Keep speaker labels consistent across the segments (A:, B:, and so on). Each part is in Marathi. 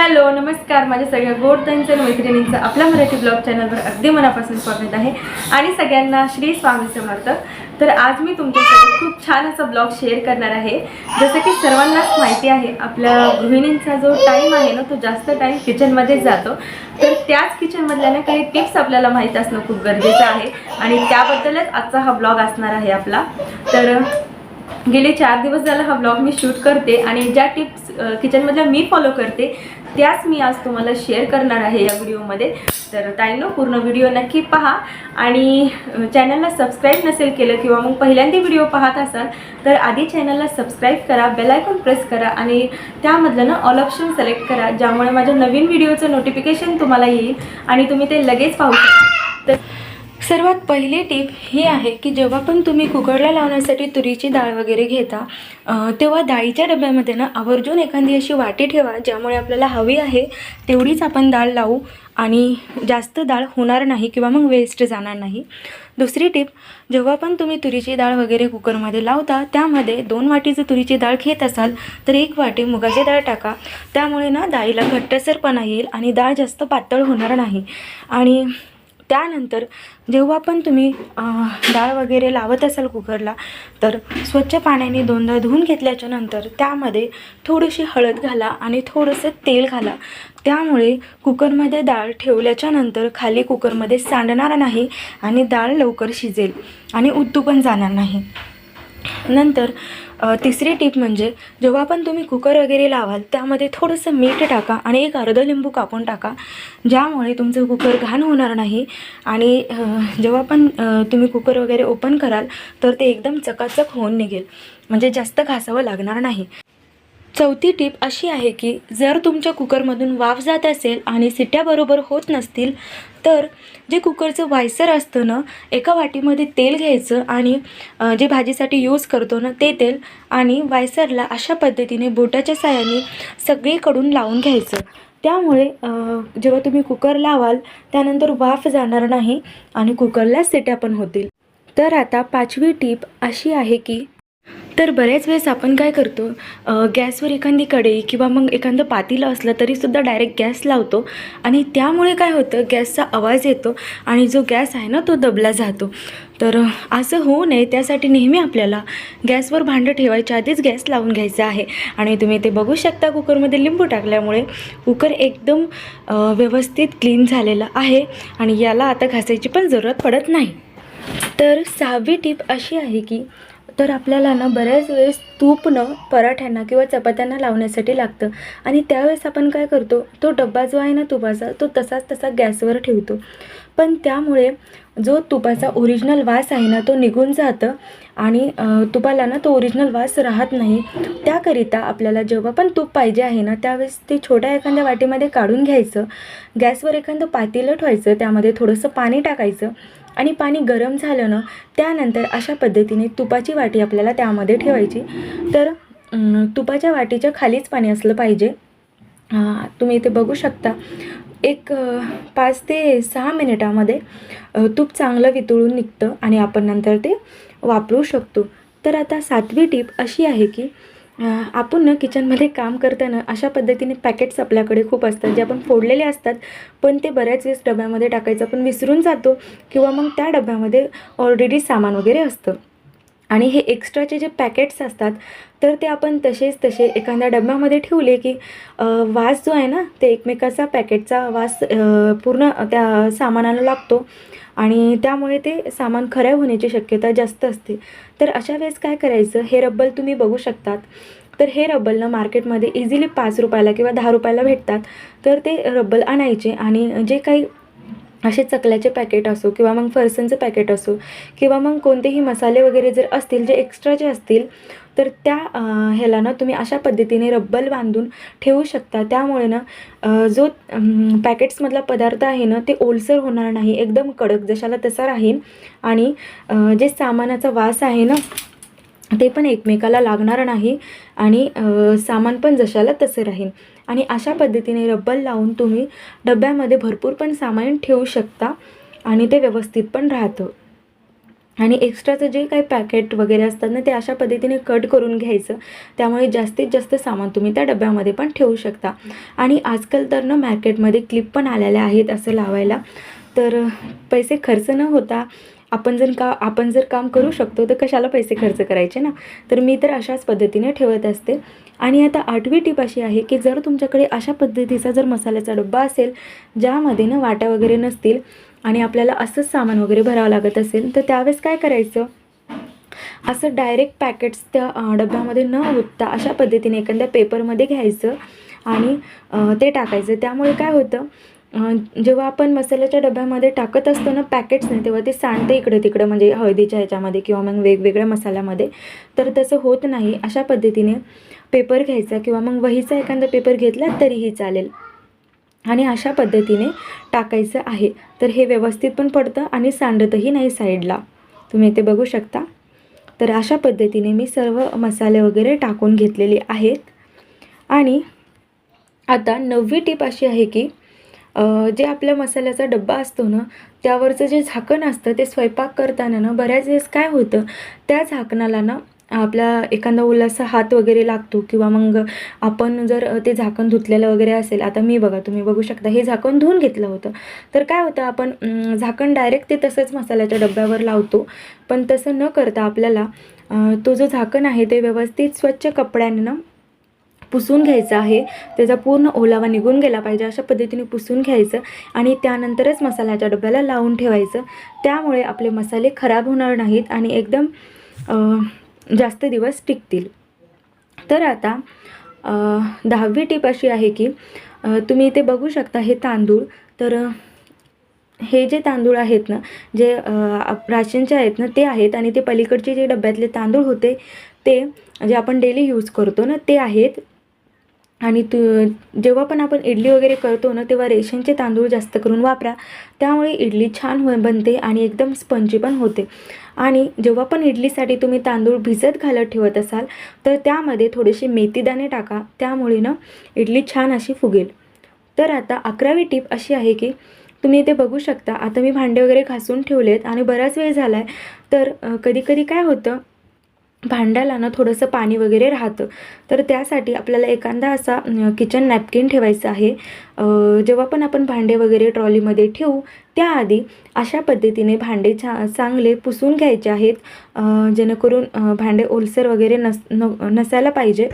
A: हॅलो नमस्कार. माझ्या सगळ्या गोडताईंचं आणि मैत्रिणींचं आपल्या मराठी ब्लॉग चॅनलवर अगदी मनापासून स्वागत आहे. आणि सगळ्यांना श्री स्वामी समर्थ तर आज मी तुमच्यासोबत खूप छान असा ब्लॉग शेअर करणार आहे. जसं की सर्वांनाच माहिती आहे आपल्या गृहिणींचा जो टाईम आहे ना तो जास्त टाईम किचनमध्येच जातो. तर त्याच किचनमधल्या ना काही टिप्स आपल्याला माहीत असणं खूप गरजेचं आहे. आणि त्याबद्दलच आजचा हा ब्लॉग असणार आहे आपला. तर गेले चार दिवस झाला हा ब्लॉग मी शूट करते आणि ज्या टिप्स किचनमधल्या मी फॉलो करते त्याच मी आज तुम्हाला शेअर करणार आहे या व्हिडिओमध्ये तर ताईनो पूर्ण व्हिडिओ नक्की पहा. आणि चॅनलला सबस्क्राईब नसेल केलं किंवा मग पहिल्यांदा व्हिडिओ पाहत असाल तर आधी चॅनलला सबस्क्राईब करा बेलायकॉन प्रेस करा आणि त्यामधलं ना ऑल ऑप्शन सिलेक्ट करा ज्यामुळे माझ्या नवीन व्हिडिओचं नोटिफिकेशन तुम्हाला येईल आणि तुम्ही ते लगेच पाहू शकता. तर सर्वात पहिली टीप ही आहे की जेव्हा पण तुम्ही कुकरला लावण्यासाठी तुरीची डाळ वगैरे घेता तेव्हा डाळीच्या डब्यामध्ये ना आवर्जून एखादी अशी वाटी ठेवा ज्यामुळे आपल्याला हवी आहे तेवढीच आपण डाळ लावू आणि जास्त डाळ होणार नाही किंवा मग वेस्ट जाणार नाही. दुसरी टीप जेव्हा पण तुम्ही तुरीची डाळ वगैरे कुकरमध्ये लावता त्यामध्ये दोन वाटी जर तुरीची डाळ घेत असाल तर एक वाटी मुगाची डाळ टाका. त्यामुळे ना डाळीला घट्टसरपणा येईल आणि डाळ जास्त पातळ होणार नाही. आणि त्यानंतर जेव्हा पण तुम्ही डाळ वगैरे लावत असाल कुकरला तर स्वच्छ पाण्याने दोनदा धुवून घेतल्याच्या नंतर त्यामध्ये थोडीशी हळद घाला आणि थोडंसं तेल घाला. त्यामुळे कुकरमध्ये डाळ ठेवल्याच्या नंतर खाली कुकरमध्ये सांडणार नाही आणि डाळ लवकर शिजेल आणि उतू पण जाणार नाही. नंतर तिसरी टीप म्हणजे जेव्हा पण तुम्ही कुकर वगैरे लावाल त्यामध्ये थोडंसं मीठ टाका आणि एक अर्धं लिंबू कापून टाका ज्यामुळे तुमचं कुकर घाण होणार नाही. आणि जेव्हा पण तुम्ही कुकर वगैरे ओपन कराल तर ते एकदम चकाचक होऊन निघेल. म्हणजे जास्त घासावं लागणार नाही. चौथी टीप अशी आहे की जर तुमच्या कुकरमधून वाफ जात असेल आणि सिट्या बरोबर होत नसतील तर जे कुकरचं व्हायसर असतं ना एका वाटीमध्ये तेल घ्यायचं आणि जे भाजीसाठी यूज करतो ना ते तेल आणि वायसरला अशा पद्धतीने बोटाच्या साहाय्याने सगळीकडून लावून घ्यायचं. त्यामुळे जेव्हा तुम्ही कुकर लावाल त्यानंतर वाफ जाणार नाही आणि कुकरला सिट्या पण होतील. तर आता पाचवी टीप अशी आहे की तर बऱ्याच वेळेस आपण काय करतो गॅसवर एखादी कढई किंवा मग एखादं पातेलं असलं तरीसुद्धा डायरेक्ट गॅस लावतो आणि त्यामुळे काय होतं गॅसचा आवाज येतो आणि जो गॅस आहे ना तो दबला जातो. तर असं होऊ नये त्यासाठी नेहमी आपल्याला गॅसवर भांडं ठेवायच्या आधीच गॅस लावून घ्यायचा आहे. आणि तुम्ही ते बघू शकता कुकरमध्ये लिंबू टाकल्यामुळे कुकर एकदम व्यवस्थित क्लीन झालेला आहे आणि याला आता घासायची पण जरूरत पडत नाही. तर सहावी टीप अशी आहे की तर आपल्याला ना बऱ्याच वेळेस तूप न पराठ्यांना किंवा चपात्यांना लावण्यासाठी लागतं. आणि त्यावेळेस आपण काय करतो तो डब्बा जो आहे ना तुपाचा तो तसाच तसा गॅसवर ठेवतो. पण त्यामुळे जो तुपाचा ओरिजिनल वास आहे ना तो निघून जातं आणि तुपाला ना तो ओरिजिनल वास राहत नाही. त्याकरिता आपल्याला जेव्हा पण तूप पाहिजे आहे ना त्यावेळेस ते छोट्या एखाद्या वाटीमध्ये काढून घ्यायचं. गॅसवर एखादं पातेलं ठेवायचं त्यामध्ये थोडंसं पाणी टाकायचं. आणि पाणी गरम झालं ना त्यानंतर अशा पद्धतीने तुपाची वाटी आपल्याला त्यामध्ये ठेवायची. तर तुपाच्या वाटीच्या खालीच पाणी असलं पाहिजे. तुम्ही इथे बघू शकता एक पाच ते सहा मिनिटामध्ये तूप चांगलं वितळून निघतं आणि आपण नंतर ते वापरू शकतो. तर आता सातवी टीप अशी आहे की आपण ना किचनमध्ये काम करताना अशा पद्धतीने पॅकेट्स आपल्याकडे खूप असतात जे आपण फोडलेले असतात पण ते बऱ्याच वेळेस डब्यामध्ये टाकायचं आपण विसरून जातो किंवा मग त्या डब्यामध्ये ऑलरेडी सामान वगैरे असतं. आणि हे एक्स्ट्राचे जे पॅकेट्स असतात तर ते आपण तसेच तसे एखाद्या डब्यामध्ये ठेवले की वास जो आहे ना ते एकमेकाचा पॅकेटचा वास पूर्ण त्या सामानाला लागतो. आणि त्यामुळे ते सामान खराब होण्याची शक्यता जास्त असते. तर अशा वेळेस काय करायचं? हे रब्बल तुम्ही बघू शकतात. तर हे रब्बल ना मार्केटमध्ये इझिली पाच रुपयाला किंवा दहा रुपयाला भेटतात. तर ते रब्बल आणायचे आणि जे काही असे चकल्याचे पॅकेट असो किंवा मग फरसनचं पॅकेट असो किंवा मग कोणतेही मसाले वगैरे जर असतील जे एक्स्ट्राचे असतील तर त्या ह्याला ना तुम्ही अशा पद्धतीने रब्बल बांधून ठेवू शकता. त्यामुळे ना जो पॅकेट्समधला पदार्थ आहे ना ते ओलसर होणार नाही एकदम कडक जशाला तसा राहील. आणि जे सामानाचा वास आहे ना ते पण एकमेकाला लागणार नाही आणि सामान पण जशाला तसं राहील. आणि अशा पद्धतीने रब्बल लावून तुम्ही डब्यामध्ये भरपूर पण सामान ठेवू शकता आणि ते व्यवस्थित पण राहतं. आणि एक्स्ट्राचं जे काही पॅकेट वगैरे असतात ना ते अशा पद्धतीने कट करून घ्यायचं. त्यामुळे जास्तीत जास्त सामान तुम्ही त्या डब्यामध्ये पण ठेवू शकता. आणि आजकाल तर ना मार्केटमध्ये क्लिप पण आलेल्या आहेत असं लावायला. तर पैसे खर्च न होता आपण जर का आपण जर काम करू शकतो तर कशाला पैसे खर्च करायचे ना? तर मी तर अशाच पद्धतीने ठेवत असते. आणि आता आठवी टीप अशी आहे की जर तुमच्याकडे अशा पद्धतीचा जर मसाल्याचा डब्बा असेल ज्यामध्ये ना वाट्या वगैरे नसतील आणि आपल्याला असंच सामान वगैरे भरावं लागत असेल तर त्यावेळेस काय करायचं? असं डायरेक्ट पॅकेट्स त्या डब्यामध्ये न ओतता अशा पद्धतीने एखाद्या पेपरमध्ये घ्यायचं आणि ते टाकायचं. त्यामुळे काय होतं? जेव्हा आपण मसाल्याच्या डब्यामध्ये टाकत असतो ना पॅकेट्स नाही तेव्हा ते सांडते इकडं तिकडं म्हणजे हळदीच्या ह्याच्यामध्ये किंवा मग वेगवेगळ्या मसाल्यामध्ये. तर तसं होत नाही. अशा पद्धतीने पेपर घ्यायचा किंवा मग वहीचा एखादा पेपर घेतला तरीही चालेल. आणि अशा पद्धतीने टाकायचं आहे. तर हे व्यवस्थित पण पडतं आणि सांडतही नाही साईडला. तुम्ही इथे बघू शकता. तर अशा पद्धतीने मी सर्व मसाले वगैरे टाकून घेतलेले आहेत. आणि आता नववी टीप अशी आहे की जे आपल्या मसाल्याचा डब्बा असतो ना त्यावरचं जे झाकण असतं ते स्वयंपाक करताना ना बऱ्याच वेळेस काय होतं त्या झाकणाला ना आपला एखादा ओलासा हात वगैरे लागतो किंवा मग आपण जर ते झाकण धुतलेलं वगैरे असेल आता मी बघा तुम्ही बघू शकता हे झाकण धुवून घेतलं होतं. तर काय होतं आपण झाकण डायरेक्ट ते तसंच मसाल्याच्या डब्यावर लावतो. पण तसं न करता आपल्याला तो जो झाकण आहे ते व्यवस्थित स्वच्छ कपड्यांना पुसून घ्यायचं आहे. त्याचा पूर्ण ओलावा निघून गेला पाहिजे. अशा पद्धतीने पुसून घ्यायचं आणि त्यानंतरच मसाल्याच्या डब्याला लावून ठेवायचं. त्यामुळे आपले मसाले खराब होणार नाहीत आणि एकदम जास्त दिवस टिकतील. तर आता दहावी टीप अशी आहे की तुम्ही इथे बघू शकता हे तांदूळ. तर हे जे तांदूळ आहेत ना जे आप- राशनचे आहेत ना ते आहेत आणि ते पलीकडचे जे डब्यातले तांदूळ होते ते जे आपण डेली यूज करतो ना ते आहेत. आणि तू जेव्हा पण आपण इडली वगैरे करतो ना तेव्हा रेशनचे तांदूळ जास्त करून वापरा. त्यामुळे इडली छान हो बनते आणि एकदम स्पंजी पण होते. आणि जेव्हा पण इडलीसाठी तुम्ही तांदूळ भिजत घालत ठेवत असाल तर त्यामध्ये थोडेसे मेथीदाणे टाका. त्यामुळे ना इडली छान अशी फुगेल. तर आता अकरावी टीप अशी आहे की तुम्ही इथे बघू शकता आता मी भांडे वगैरे घासून ठेवलेत आणि बराच वेळ झाला आहे तर कधीकधी काय होतं भांड्याला ना थोडंसं पाणी वगैरे राहतं. तर त्यासाठी आपल्याला एखादा असा किचन नॅपकिन ठेवायचा आहे. जेव्हा पण आपण भांडे वगैरे ट्रॉलीमध्ये ठेवू त्याआधी अशा पद्धतीने भांडे छा चांगले पुसून घ्यायचे आहेत. जेणेकरून भांडे ओलसर वगैरे नस न नसायला पाहिजे.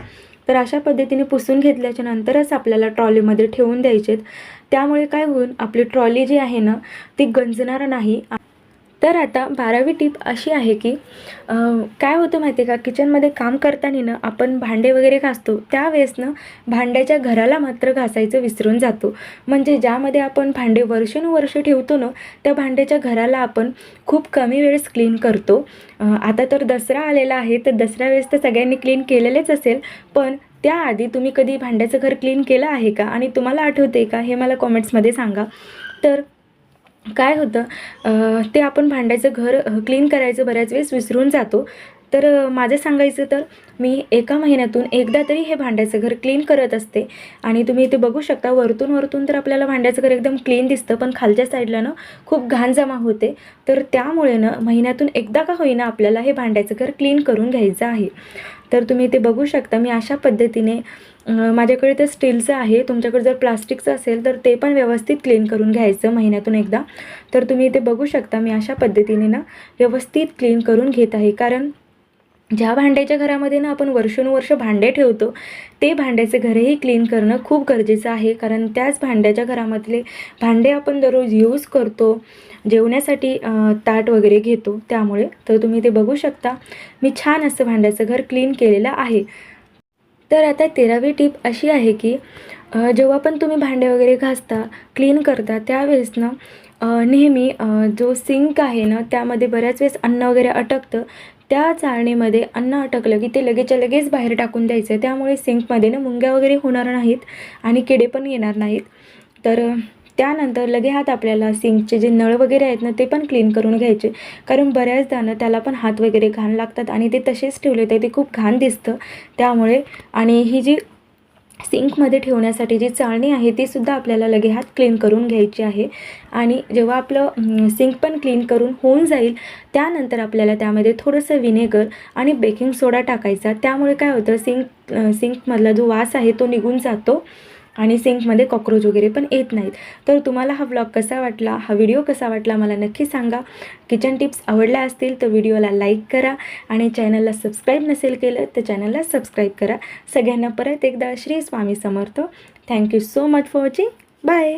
A: तर अशा पद्धतीने पुसून घेतल्याच्या नंतरच आपल्याला ट्रॉलीमध्ये ठेवून द्यायचेत. त्यामुळे काय होईल आपली ट्रॉली जी आहे ना ती गंजणार नाही. तर आता बारावी टीप अशी आहे की काय होतं माहिती आहे का? किचनमध्ये काम करताना ना आपण भांडे वगैरे घासतो त्यावेळेसनं भांड्याच्या घराला मात्र घासायचं विसरून जातो. म्हणजे ज्यामध्ये आपण भांडे वर्षानुवर्ष ठेवतो ना त्या भांड्याच्या घराला आपण खूप कमी वेळेस क्लीन करतो. आता तर दसरा आलेला आहे तर दसऱ्या वेळेस तर सगळ्यांनी क्लीन केलेलेच असेल पण त्याआधी तुम्ही कधी भांड्याचं घर क्लीन केलं आहे का? आणि तुम्हाला आठवते का? हे मला कॉमेंट्समध्ये सांगा. तर काय होतं ते आपण भांड्याचं घर क्लीन करायचं बऱ्याच वेळेस विसरून जातो. तर माझं सांगायचं तर मी एका महिन्यातून एकदा तरी हे भांड्याचं घर क्लीन करत असते. आणि तुम्ही इथे बघू शकता वरतून वरतून तर आपल्याला भांड्याचं घर एकदम क्लीन दिसतं पण खालच्या साईडला ना खूप घाण जमा होते. तर त्यामुळे ना महिन्यातून एकदा का होईना आपल्याला हे भांड्याचं घर क्लीन करून घ्यायचं आहे. तर तुम्ही इथे बघू शकता मी अशा पद्धतीने माझ्याकडे तर स्टीलचं आहे. तुमच्याकडे जर प्लास्टिकचं असेल तर ते पण व्यवस्थित क्लीन करून घ्यायचं महिन्यातून एकदा. तर तुम्ही इथे बघू शकता मी अशा पद्धतीने ना व्यवस्थित क्लीन करून घेत आहे. कारण ज्या भांड्याच्या घरामध्ये ना आपण वर्षानुवर्ष भांडे ठेवतो ते भांड्याचं घरही क्लीन करणं खूप गरजेचं आहे. कारण त्याच भांड्याच्या घरामधले भांडे आपण दररोज यूज करतो जेवण्यासाठी ताट वगैरे घेतो. त्यामुळे तर तुम्ही ते बघू शकता. मी छान असं भांड्याचं घर क्लीन केलेलं आहे. तर आता तेरावी टीप अशी आहे की जेव्हा पण तुम्ही भांडे वगैरे घासता क्लीन करता त्यावेळेस ना नेहमी जो सिंक आहे ना त्यामध्ये बऱ्याच वेळेस अन्न वगैरे अटकतं. त्या चाळणीमध्ये अन्न अटकलं की ते लगेचच्या लगेच बाहेर टाकून द्यायचं. आहे त्यामुळे सिंकमध्ये ना मुंग्या वगैरे होणार नाहीत आणि किडे पण येणार नाहीत. तर त्यानंतर लगे हात आपल्याला सिंकचे जे नळ वगैरे आहेत ना ते पण क्लीन करून घ्यायचे. कारण बऱ्याचदा ना त्याला पण हात वगैरे घाण लागतात आणि ते तसेच ठेवले तर ते खूप घाण दिसतं. त्यामुळे आणि ही जी
B: सिंकमध्ये ठेवण्यासाठी जी चाळणी आहे तीसुद्धा आपल्याला लगे हात क्लीन करून घ्यायची आहे. आणि जेव्हा आपलं सिंक पण क्लीन करून होऊन जाईल त्यानंतर आपल्याला त्यामध्ये थोडंसं विनेगर आणि बेकिंग सोडा टाकायचा. त्यामुळे काय होतं सिंक सिंकमधला जो वास आहे तो निघून जातो. आणि सिंकमध्ये कॉक्रोच वगैरे पण येत नाहीत. तर तुम्हाला हा व्लॉग कसा वाटला? हा व्हिडिओ कसा वाटला? मला नक्की सांगा. किचन टिप्स आवडल्या असतील तर व्हिडिओला लाईक करा आणि चॅनलला सबस्क्राईब नसेल केलं तर चॅनलला सबस्क्राईब करा. सगळ्यांना परत एकदा Shri Swami Samarth. Thank you so much for watching bye